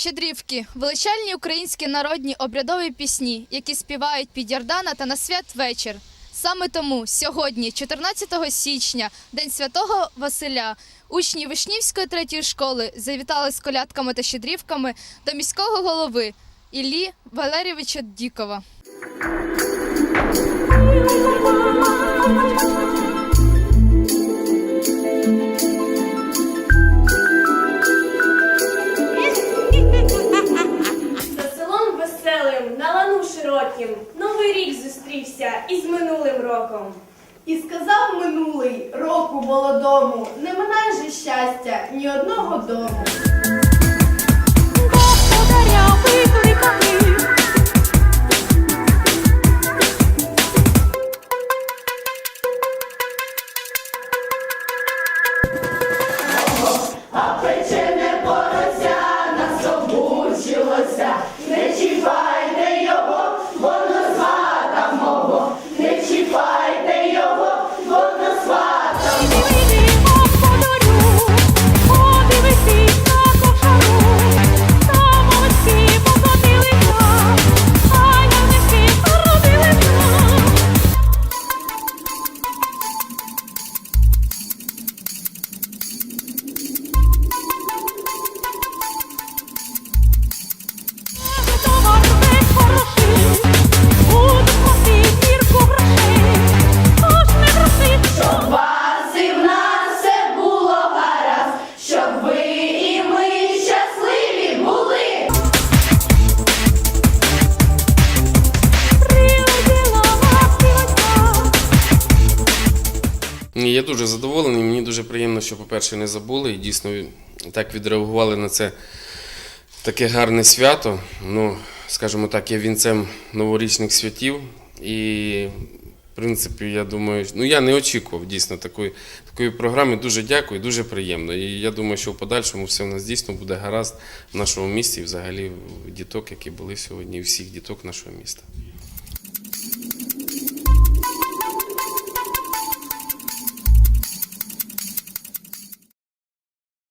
Щедрівки величальні українські народні обрядові пісні, які співають під Йордана та на святвечір. Саме тому сьогодні, 14 січня, День Святого Василя, учні Вишнівської третьої школи завітали з колядками та щедрівками до міського голови Іллі Валерійовича Дікова. Широким, Новий рік зустрівся із минулим роком. І сказав минулий року молодому, не минай же щастя ні одного дому. Ні, я дуже задоволений. Мені дуже приємно, що, по-перше, не забули і дійсно так відреагували на це таке гарне свято. Ну, скажімо так, є вінцем новорічних святів. І, в принципі, я думаю, ну я не очікував дійсно такої, такої програми. Дуже дякую, дуже приємно. І я думаю, що в подальшому все у нас дійсно буде гаразд в нашому місті і взагалі в діток, які були сьогодні, і всіх діток нашого міста.